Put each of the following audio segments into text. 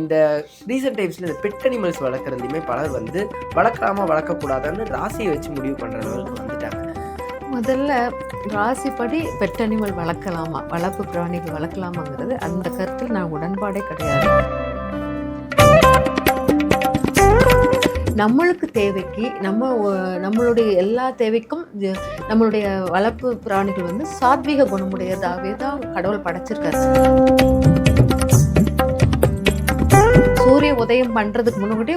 இந்த ரீசெண்ட் டைம்ஸில் இந்த பெட் அனிமல்ஸ் வளர்க்குறதுலையுமே பலர் வந்து வளர்க்கலாமா வளர்க்கக்கூடாதான்னு ராசியை வச்சு முடிவு பண்ணுற வந்துட்டாங்க. முதல்ல ராசிப்படி பெட் அனிமல் வளர்க்கலாமா? வளர்ப்பு பிராணிகள் வளர்க்கலாமாங்கிறது அந்த கருத்தில் நான் உடன்பாடே கிடையாது. நம்மளுக்கு தேவைக்கு நம்ம நம்மளுடைய எல்லா தேவைக்கும் நம்மளுடைய வளர்ப்பு பிராணிகள் வந்து சாத்வீக குணமுடையதாகவே தான் கடவுள் படைச்சிருக்காரு. உதயம் பண்றதுக்கு முன்னாடி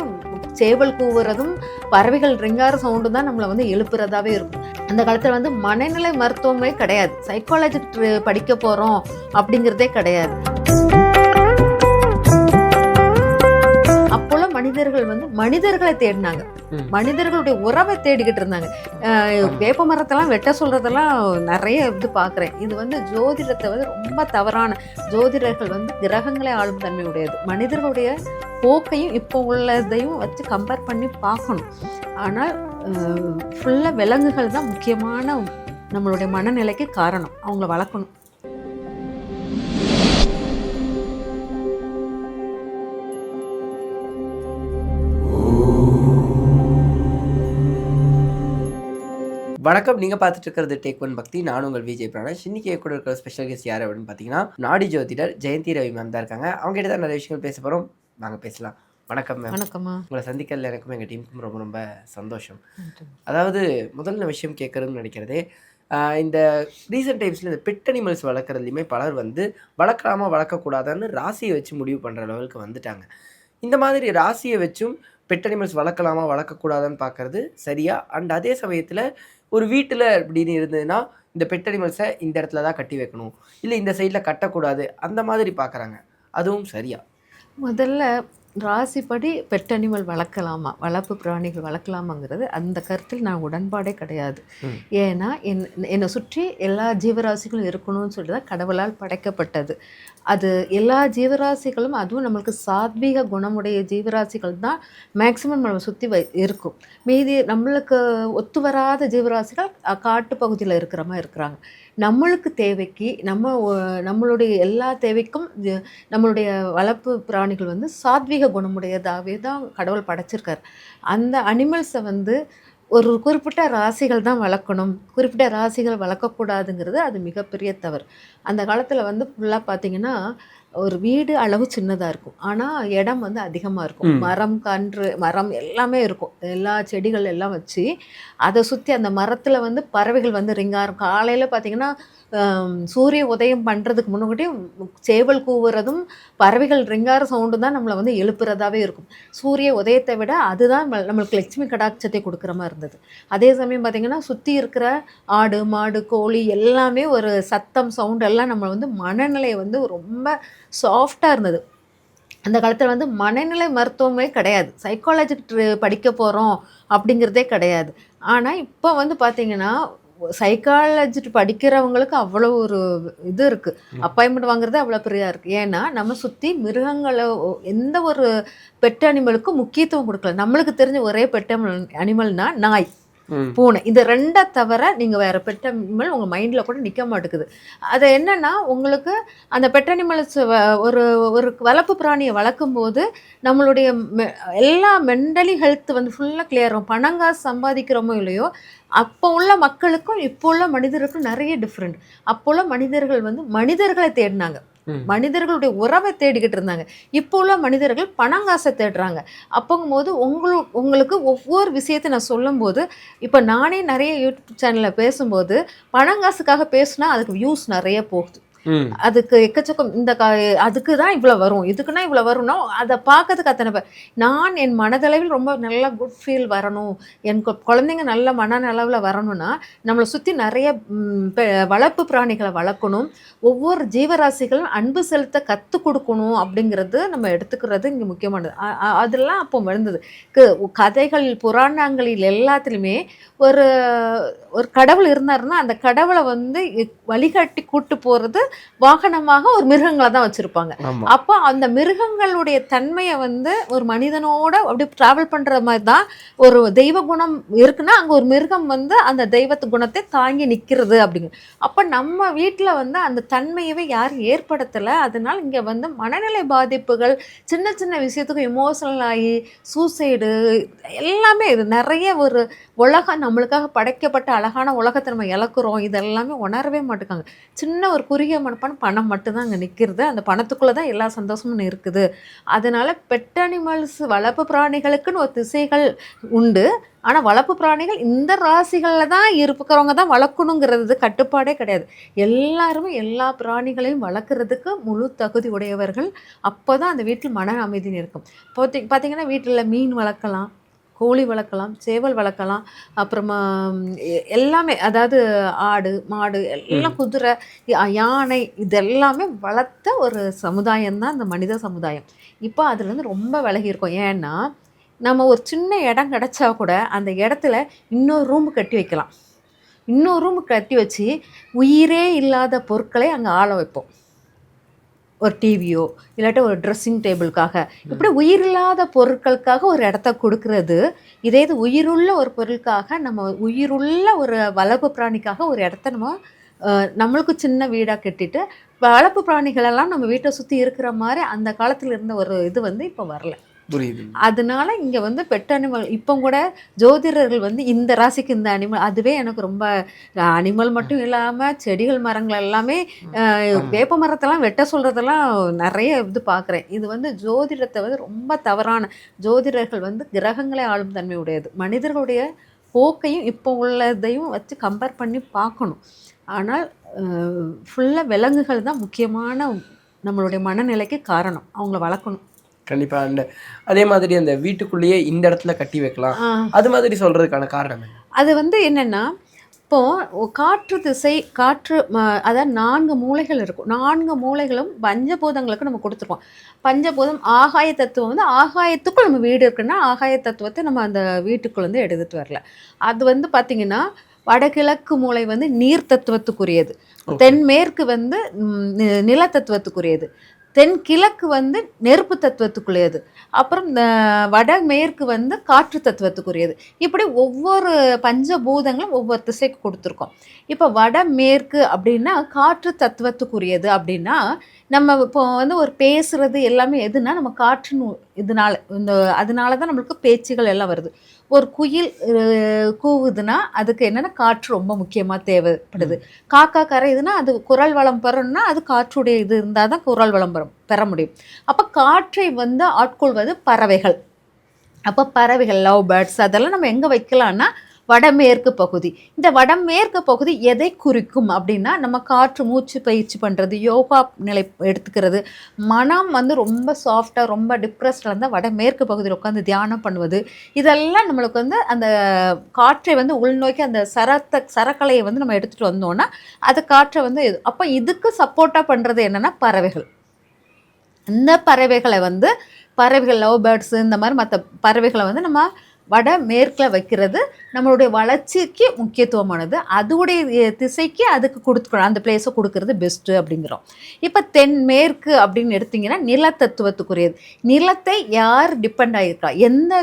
சேவல் கூவுறதும் பறவைகள் ரிங்கார சவுண்டும் தான் நம்மளை வந்து எழுப்புறதாவே இருக்கும். அந்த காலத்தில் வந்து மனநிலை மருத்துவமே கிடையாது. சைக்காலஜி படிக்க போகிறோம் அப்படிங்கிறதே கிடையாது. மனிதர்கள் வந்து மனிதர்களை தேடினாங்க. மனிதர்களுடைய உறவை தேடிக்கிட்டு இருந்தாங்க. வேப்ப மரத்தெல்லாம் வெட்ட சொல்றதெல்லாம் நிறைய இது பார்க்குறேன். இது வந்து ஜோதிடத்தை வந்து ரொம்ப தவறான ஜோதிடர்கள் வந்து கிரகங்களை ஆளும் தன்மை உடையது மனிதர்களுடைய போக்கையும் இப்போ உள்ளதையும் வச்சு கம்பேர் பண்ணி பார்க்கணும். ஆனால் ஃபுல்லாக விலங்குகள் தான் முக்கியமான நம்மளுடைய மனநிலைக்கு காரணம். அவங்கள வளர்க்கணும். வணக்கம். நீங்கள் பார்த்துட்டு இருக்கிறது டேக் ஒன் பக்தி. நான் உங்கள் விஜய் பிராணேஷ் இன்னைக்கு கூட இருக்கிற ஸ்பெஷல் கெஸ்ட் யார் அப்படின்னு பார்த்தீங்கன்னா நாடி ஜோதிடர் ஜெயந்தி ரவி மேம் தான் இருக்காங்க. அவங்க கிட்ட தான் நிறைய விஷயங்கள் பேச போகிறோம் வாங்க பேசலாம். வணக்கம் மேம் வணக்கம்மா. உங்களை சந்திக்கிறதுல எனக்கும் எங்கள் டீமுக்கும் ரொம்ப ரொம்ப சந்தோஷம். அதாவது முதல்ல விஷயம் கேட்குறதுன்னு நினைக்கிறதே இந்த ரீசெண்ட் டைம்ஸில் இந்த பெட் அனிமல்ஸ் வளர்க்குறதுலையுமே பலர் வந்து வளர்க்கலாமா வளர்க்கக்கூடாதான்னு ராசியை வச்சு முடிவு பண்ணுற லெவலுக்கு வந்துட்டாங்க. இந்த மாதிரி ராசியை வச்சும் பெட் அனிமல்ஸ் வளர்க்கலாமா வளர்க்கக்கூடாதான்னு பார்க்கறது சரியா? அண்ட் அதே சமயத்தில் ஒரு வீட்டில் அப்படின்னு இருந்ததுன்னா இந்த பெட் அனிமல்ஸை இந்த இடத்துல தான் கட்டி வைக்கணும். இல்லை இந்த சைடில் கட்டக்கூடாது. அந்த மாதிரி பார்க்குறாங்க. அதுவும் சரியா? முதல்ல ராசிப்படி பெட் அனிமல் வளர்க்கலாமா? வளர்ப்பு பிராணிகள் வளர்க்கலாமாங்கிறது அந்த கருத்தில் நான் உடன்பாடே கிடையாது. ஏன்னா என் என்னை சுற்றி எல்லா ஜீவராசிகளும் இருக்கணும்னு சொல்லி தான் கடவுளால் படைக்கப்பட்டது. அது எல்லா ஜீவராசிகளும் அதுவும் நம்மளுக்கு சாத்வீக குணமுடைய ஜீவராசிகள் தான் மேக்சிமம் நம்ம சுற்றி வை இருக்கும். மீதி நம்மளுக்கு ஒத்து வராத ஜீவராசிகள் காட்டு பகுதியில் இருக்கிற மாதிரி இருக்கிறாங்க. நம்மளுக்கு தேவைக்கு நம்ம நம்மளுடைய எல்லா தேவைக்கும் நம்மளுடைய வளர்ப்பு பிராணிகள் வந்து சாத்வீக குணமுடையதாகவே தான் கடவுள் படைச்சிருக்காரு. அந்த அனிமல்ஸை வந்து ஒரு குறிப்பிட்ட ராசிகள் தான் வளர்க்கணும். குறிப்பிட்ட ராசிகள் வளர்க்கக்கூடாதுங்கிறது அது மிகப்பெரிய தவறு. அந்த காலத்தில் வந்து ஃபுல்லாக பார்த்தீங்கன்னா ஒரு வீடு அளவு சின்னதாக இருக்கும். ஆனால் இடம் வந்து அதிகமாக இருக்கும். மரம் கன்று மரம் எல்லாமே இருக்கும். எல்லா செடிகள் எல்லாம் வச்சு அதை சுற்றி அந்த மரத்தில் வந்து பறவைகள் வந்து ரிங்காரம் காலையில் பார்த்தீங்கன்னா சூரிய உதயம் பண்ணுறதுக்கு முன்னாடி சேவல் கூவுறதும் பறவைகள் ரிங்கார சவுண்டு தான் நம்மளை வந்து எழுப்புறதாவே இருக்கும். சூரிய உதயத்தை விட அதுதான் நம்ம- நம்மளுக்கு லட்சுமி கடாட்சத்தை கொடுக்குற மாதிரி இருந்தது. அதே சமயம் பார்த்தீங்கன்னா சுற்றி இருக்கிற ஆடு மாடு கோழி எல்லாமே ஒரு சத்தம் சவுண்ட் எல்லாம் நம்ம வந்து மனநிலையை வந்து ரொம்ப சாஃப்டாக இருந்தது. அந்த காலத்தில் வந்து மனநிலை மருத்துவமே கிடையாது. சைக்காலஜி படிக்க போகிறோம் அப்படிங்கிறதே கிடையாது. ஆனால் இப்போ வந்து பார்த்தீங்கன்னா சைக்காலஜி படிக்கிறவங்களுக்கு அவ்வளோ ஒரு இது இருக்குது. அப்பாயின்மெண்ட் வாங்குறது அவ்வளோ பெரியா இருக்குது ஏன்னா நம்ம சுற்றி மிருகங்களை எந்த ஒரு பெட் அனிமலுக்கும் முக்கியத்துவம் கொடுக்கல. நம்மளுக்கு தெரிஞ்ச ஒரே பெட் அனிமல்னா நாய். பூனை இந்த ரெண்டை தவிர நீங்கள் வேறு பெட் அனிமல் உங்கள் மைண்டில் கூட நிற்க மாட்டேங்குது அது என்னென்னா உங்களுக்கு அந்த பெட் அனிமல்ஸ் ஒரு ஒரு வளர்ப்பு பிராணியை வளர்க்கும் போது நம்மளுடைய மெ- எல்லா மென்டலி ஹெல்த் வந்து ஃபுல்லாக கிளியர் ஆகும். பணங்காசு சம்பாதிக்கிறோமோ இல்லையோ அப்போ உள்ள மக்களுக்கும் இப்போ உள்ள மனிதருக்கும் நிறைய டிஃப்ரெண்ட் அப்போ உள்ள மனிதர்கள் வந்து மனிதர்களை தேடினாங்க. மனிதர்களுடைய உறவை தேடிக்கிட்டு இருந்தாங்க. இப்போ உள்ள மனிதர்கள் பணங்காசை தேடுறாங்க. அப்போங்கும் போது உங்களு உங்களுக்கு ஒவ்வொரு விஷயத்தை நான் சொல்லும்போது இப்போ நானே நிறைய யூடியூப் சேனலில் பேசும்போது பணங்காசுக்காக பேசுனா அதுக்கு வியூஸ் நிறைய போகுது. அதுக்கு எக்கச்சக்கம் இந்த கா அதுக்கு தான் இவ்வளோ வரும். இதுக்குன்னா இவ்வளோ வரும்னா அதை பார்க்கறதுக்கு அத்தனை பேர். நான் என் மனதளவில் ரொம்ப நல்ல குட் ஃபீல் வரணும். என் கு- குழந்தைங்க நல்ல மனநலவில் வரணும்னா நம்மளை சுற்றி நிறைய பெ- வளர்ப்பு பிராணிகளை வளர்க்கணும். ஒவ்வொரு ஜீவராசிகளும் அன்பு செலுத்த கற்றுக் கொடுக்கணும் அப்படிங்கிறது நம்ம எடுத்துக்கிறது இங்கே முக்கியமானது. அதெல்லாம் அப்போ விழுந்தது. கதைகள் புராணங்களில் எல்லாத்துலேயுமே ஒரு ஒரு கடவுள் இருந்தாருன்னா அந்த கடவுளை வந்து வழிகாட்டி கூட்டு போகிறது வாகனமாக ஒரு மிருகங்களை தான் வச்சிருப்பாங்க. அப்போ அந்த மிருகங்களுடைய தன்மையை வந்து ஒரு மனிதனோட அப்படி டிராவல் பண்ற மாதிரி தான் ஒரு தெய்வ குணம் இருக்குன்னா அங்க ஒரு மிருகம் வந்து அந்த தெய்வத்து குணத்தை தாங்கி நிக்கிறது அப்படிங்க. அப்ப நம்ம வீட்ல வந்து அந்த தன்மையவே யாரும் ஏற்படுத்தல. அதனால இங்க வந்து மனநிலை பாதிப்புகள் சின்ன சின்ன விஷயத்துக்கு இமோஷனல் ஆகி சூசைடு எல்லாமே இது நிறைய ஒரு உலகம் நம்மளுக்காக படைக்கப்பட்ட அழகான உலகத்தை நம்ம இழக்கிறோம். இதெல்லாமே உணரவே மாட்டேங்காங்க சின்ன ஒரு குறுகிய மனப்பான பணம் மட்டும்தான் அங்கே நிற்கிறது அந்த பணத்துக்குள்ளே தான் எல்லா சந்தோஷமும் இருக்குது. அதனால் பெட் அனிமல்ஸ் வளர்ப்பு பிராணிகளுக்குன்னு ஒரு திசைகள் உண்டு. ஆனால் வளர்ப்பு பிராணிகள் இந்த ராசிகளில் தான் இருக்கிறவங்க தான் வளர்க்கணுங்கிறது கட்டுப்பாடே கிடையாது. எல்லாருமே எல்லா பிராணிகளையும் வளர்க்குறதுக்கு முழு தகுதி உடையவர்கள். அப்போ தான் அந்த வீட்டில் மன அமைதி இருக்கும். பார்த்தி பார்த்திங்கன்னா வீட்டில் மீன் வளர்க்கலாம். கோழி வளர்க்கலாம் சேவல் வளர்க்கலாம் அப்புறமா எல்லாமே அதாவது ஆடு மாடு எல்லாம் குதிரை யானை இதெல்லாமே வளர்த்த ஒரு சமுதாயம் தான் இந்த மனித சமுதாயம். இப்போ அதுலேருந்து ரொம்ப விலகி இருக்கோம். ஏன்னா நம்ம ஒரு சின்ன இடம் கிடச்சா கூட அந்த இடத்துல இன்னொரு ரூம் கட்டி வைக்கலாம். இன்னொரு ரூம் கட்டி வச்சு உயிரே இல்லாத பொருட்களை அங்கே ஆள வைப்போம். ஒரு டிவியோ இல்லாட்டி ஒரு ட்ரெஸ்ஸிங் டேபிளுக்காக இப்படி உயிரில்லாத பொருட்களுக்காக ஒரு இடத்த கொடுக்கறது. இதே இது உயிருள்ள ஒரு பொருளுக்காக நம்ம உயிருள்ள ஒரு வளர்ப்பு பிராணிக்காக ஒரு இடத்த நம்ம நம்மளுக்கு சின்ன வீடாக கட்டிட்டு வளர்ப்பு பிராணிகளெல்லாம் நம்ம வீட்டை சுற்றி இருக்கிற மாதிரி அந்த காலத்தில் இருந்த ஒரு இது வந்து இப்போ வரல. அதனால இங்கே வந்து பெட் அனிமல் இப்போ கூட ஜோதிடர்கள் வந்து இந்த ராசிக்கு இந்த அனிமல் அதுவே எனக்கு ரொம்ப அனிமல் மட்டும் இல்லாமல் செடிகள் மரங்கள் எல்லாமே வேப்ப மரத்தெல்லாம் வெட்ட சொல்கிறதெல்லாம் நிறைய இது பார்க்குறேன். இது வந்து ஜோதிடத்தை வந்து ரொம்ப தவறான ஜோதிடர்கள் வந்து கிரகங்களை ஆளும் தன்மை உடையது. மனிதர்களுடைய போக்கையும் இப்போ உள்ளதையும் வச்சு கம்பேர் பண்ணி பார்க்கணும். ஆனால் ஃபுல்லாக விலங்குகள் தான் முக்கியமான நம்மளுடைய மனநிலைக்கு காரணம். அவங்கள வளர்க்கணும். கண்டிப்பா. அந்த அதே மாதிரி அந்த வீட்டுக்குள்ளேயே இந்த இடத்துல கட்டி வைக்கலாம். அது மாதிரி சொல்றதுக்கான காரணம் அது வந்து என்னென்னா இப்போ ஒ- காற்று திசை காற்று அதாவது நான்கு மூலைகள் இருக்கும். நான்கு மூலைகளும் பஞ்சபூதங்களுக்கு நம்ம கொடுத்துருக்கோம். பஞ்சபூதம் ஆகாய தத்துவம் வந்து ஆகாயத்துக்குள் நம்ம வீடு இருக்குன்னா ஆகாய தத்துவத்தை நம்ம அந்த வீட்டுக்குள்ள வந்து எடுத்துட்டு வரல. அது வந்து பார்த்திங்கன்னா வடகிழக்கு மூலை வந்து நீர் தத்துவத்துக்குரியது. தென்மேற்கு வந்து நில தத்துவத்துக்குரியது. தென்கிழக்கு வந்து நெருப்பு தத்துவத்துக்குரியது. அப்புறம் வடமேற்கு வந்து காற்று தத்துவத்துக்குரியது. இப்படி ஒவ்வொரு பஞ்சபூதங்களும் ஒவ்வொரு திசைக்கு கொடுத்துருக்கோம். இப்போ வடமேற்கு அப்படின்னா காற்று தத்துவத்துக்குரியது அப்படின்னா நம்ம இப்போ வந்து ஒரு பேசுகிறது எல்லாமே எதுனா நம்ம காற்றின் இதனால இந்த அதனால தான் நம்மளுக்கு பேச்சுகள் எல்லாம் வருது. ஒரு குயில் கூவுதுன்னா அதுக்கு என்னென்னா காற்று ரொம்ப முக்கியமாக தேவைப்படுது. காக்கா கரையுதுன்னா அது குரல் வளம் பெறணும்னா அது காற்றுடைய இது இருந்தால் தான் குரல் வளம் பெறும் பெற முடியும். அப்போ காற்றை வந்து ஆட்கொள்வது பறவைகள். அப்போ பறவைகள் லவ் பேர்ட்ஸ் அதெல்லாம் நம்ம எங்கே வைக்கலான்னா வடமேற்கு பகுதி. இந்த வடமேற்கு பகுதி எதை குறிக்கும் அப்படின்னா நம்ம காற்று மூச்சு பயிற்சி பண்ணுறது யோகா நிலை எடுத்துக்கிறது. மனம் வந்து ரொம்ப சாஃப்டாக ரொம்ப டிப்ரெஸ்டில் இருந்தால் வடமேற்கு பகுதியில் உட்காந்து தியானம் பண்ணுவது. இதெல்லாம் நம்மளுக்கு வந்து அந்த காற்றை வந்து உள்நோக்கி அந்த சரத்தை சரக்கலையை வந்து நம்ம எடுத்துகிட்டு வந்தோம்னா அது காற்றை வந்து அப்போ இதுக்கு சப்போர்ட்டாக பண்ணுறது என்னென்னா பறவைகள். இந்த பறவைகளை வந்து பறவைகள் லவ் பேர்ட்ஸ் இந்த மாதிரி மற்ற பறவைகளை வந்து நம்ம வட மேற்கில் வைக்கிறது நம்மளுடைய வளர்ச்சிக்கு முக்கியத்துவமானது. அதோடைய திசைக்கு அதுக்கு கொடுத்துக்கணும் அந்த பிளேஸை கொடுக்கறது பெஸ்ட்டு அப்படிங்கிறோம். இப்போ தென் மேற்கு அப்படின்னு எடுத்திங்கன்னா நிலத்தத்துவத்துக்குரியது. நிலத்தை யார் டிபெண்ட் ஆகியிருக்கா எந்த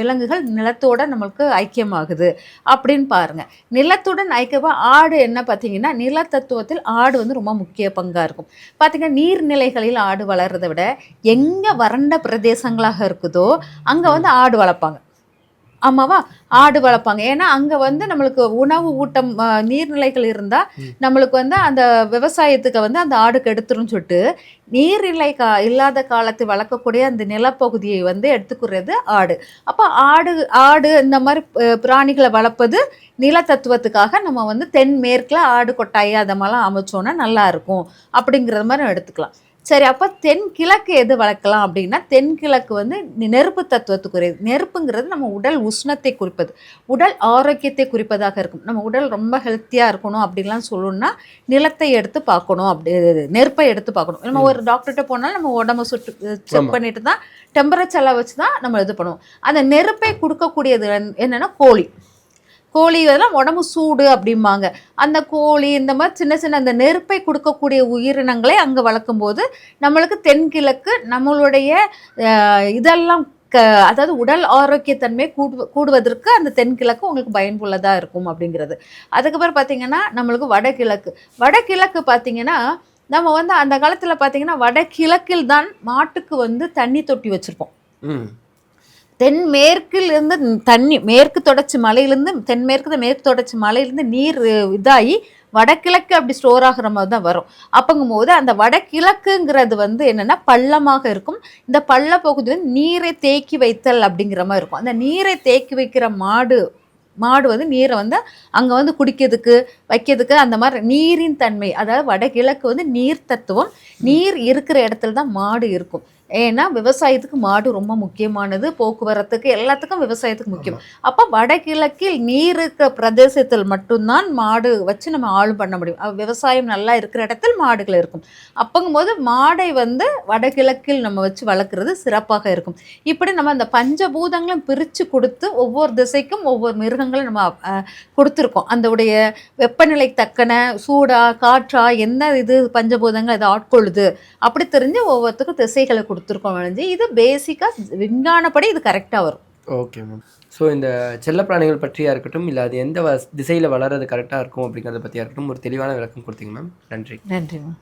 விலங்குகள் நிலத்தோட நம்மளுக்கு ஐக்கியமாகுது அப்படின்னு பாருங்க. நிலத்துடன் ஐக்கியமாக ஆடு என்ன பார்த்தீங்கன்னா நிலத்தத்துவத்தில் ஆடு வந்து ரொம்ப முக்கிய பங்காக இருக்கும். பார்த்திங்கன்னா நீர்நிலைகளில் ஆடு வளர்றதை விட எங்கே வறண்ட பிரதேசங்களாக இருக்குதோ அங்கே வந்து ஆடு வளர்ப்பாங்க. ஆமாவா ஆடு வளர்ப்பாங்க. ஏன்னா அங்கே வந்து நம்மளுக்கு உணவு ஊட்டம் நீர்நிலைகள் இருந்தால் நம்மளுக்கு வந்து அந்த விவசாயத்துக்கு வந்து அந்த ஆடுக்கு எடுத்துரும் சொல்லிட்டு நீர்நிலை கா இல்லாத காலத்து வளர்க்கக்கூடிய அந்த நிலப்பகுதியை வந்து எடுத்துக்கிறது ஆடு. அப்போ ஆடு ஆடு இந்த மாதிரி பிராணிகளை வளர்ப்பது நிலத்தத்துவத்துக்காக நம்ம வந்து தென்மேற்கில் ஆடு கொட்டாய் அதை மாதிரிலாம் அமைச்சோன்னா நல்லா இருக்கும். அப்படிங்கிறது மாதிரி எடுத்துக்கலாம். சரி அப்போ தென்கிழக்கு எது வளர்க்கலாம் அப்படின்னா தென்கிழக்கு வந்து நெருப்பு தத்துவத்துக்குரியது. நெருப்புங்கிறது நம்ம உடல் உஷ்ணத்தை குறிப்பது. உடல் ஆரோக்கியத்தை குறிப்பதாக இருக்கும். நம்ம உடல் ரொம்ப ஹெல்த்தியாக இருக்கணும் அப்படிலாம் சொல்லணும்னா நிலத்தை எடுத்து பார்க்கணும் அப்படி நெருப்பை எடுத்து பார்க்கணும். நம்ம ஒரு டாக்டர்கிட்ட போனாலும் நம்ம உடம்ப சுட்டு செக். பண்ணிட்டு தான் டெம்பரேச்சரில் வச்சு தான் நம்ம இது பண்ணுவோம். அந்த நெருப்பை கொடுக்கக்கூடியது என்னன்னா கோழி. கோழி இதெல்லாம் உடம்பு சூடு அப்படிம்பாங்க. அந்த கோழி இந்த மாதிரி சின்ன சின்ன அந்த நெருப்பை கொடுக்கக்கூடிய உயிரினங்களை அங்கே வளர்க்கும் போது நம்மளுக்கு தென்கிழக்கு நம்மளுடைய இதெல்லாம் க அதாவது உடல் ஆரோக்கியத்தன்மை கூடு கூடுவதற்கு அந்த தென்கிழக்கு உங்களுக்கு பயனுள்ளதாக இருக்கும் அப்படிங்கிறது. அதுக்கப்புறம் பார்த்திங்கன்னா நம்மளுக்கு வடகிழக்கு. வடகிழக்கு பார்த்திங்கன்னா நம்ம வந்து அந்த காலத்தில் பார்த்தீங்கன்னா வடகிழக்கில் தான் மாட்டுக்கு வந்து தண்ணி தொட்டி வச்சுருப்போம். தென்மேற்கிலிருந்து தென்மேற்கில் இருந்து தண்ணி மேற்கு தொடர்ச்சி மலையிலேருந்து தென்மேற்கு மேற்கு தொடர்ச்சி மலையிலேருந்து நீர் இதாகி வடகிழக்கு அப்படி ஸ்டோர் ஆகிற மாதிரி தான் வரும். அப்போங்கும்போது அந்த வடகிழக்குங்கிறது வந்து என்னென்னா பள்ளமாக இருக்கும். இந்த பள்ள பகுதி வந்து நீரை தேக்கி வைத்தல் அப்படிங்கிற மாதிரி இருக்கும். அந்த நீரை தேக்கி வைக்கிற மாடு மாடு வந்து நீரை வந்து அங்கே வந்து குடிக்கிறதுக்கு வைக்கிறதுக்கு அந்த மாதிரி நீரின் தன்மை அதாவது வடகிழக்கு வந்து நீர் தத்துவம் நீர் இருக்கிற இடத்துல தான் மாடு இருக்கும். ஏன்னா விவசாயத்துக்கு மாடு ரொம்ப முக்கியமானது. போக்குவரத்துக்கு எல்லாத்துக்கும் விவசாயத்துக்கு முக்கியம். அப்போ வடகிழக்கில் நீர் இருக்கிற பிரதேசத்தில் மட்டும்தான் மாடு வச்சு நம்ம ஆளு பண்ண முடியும். விவசாயம் நல்லா இருக்கிற இடத்தில் மாடுகள் இருக்கும். அப்பங்கும்போது மாடை வந்து வடகிழக்கில் நம்ம வச்சு வளர்க்குறது சிறப்பாக இருக்கும். இப்படி நம்ம அந்த பஞ்சபூதங்களும் பிரித்து கொடுத்து ஒவ்வொரு திசைக்கும் ஒவ்வொரு மிருகங்களும் நம்ம கொடுத்துருக்கோம். அந்த உடைய வெப்பநிலை தக்கன சூடா காற்றா என்ன இது பஞ்சபூதங்கள் அதை ஆட்கொள்ளுது? அப்படி தெரிஞ்சு ஒவ்வொருத்துக்கும் திசைகளை கொடுத்துருக்கோம் விளைஞ்சு இது பேசிக்காக விஞ்ஞானப்படி இது கரெக்டாக வரும். ஓகே மேம் ஸோ இந்த செல்லப்பிராணிகள் பற்றியா இருக்கட்டும் இல்லை அது எந்த திசையில் வளர்றது கரெக்டாக இருக்கும் அப்படிங்கிறத பற்றியா இருக்கட்டும் ஒரு தெளிவான விளக்கம் கொடுத்தீங்க மேம் நன்றி. நன்றி மேம்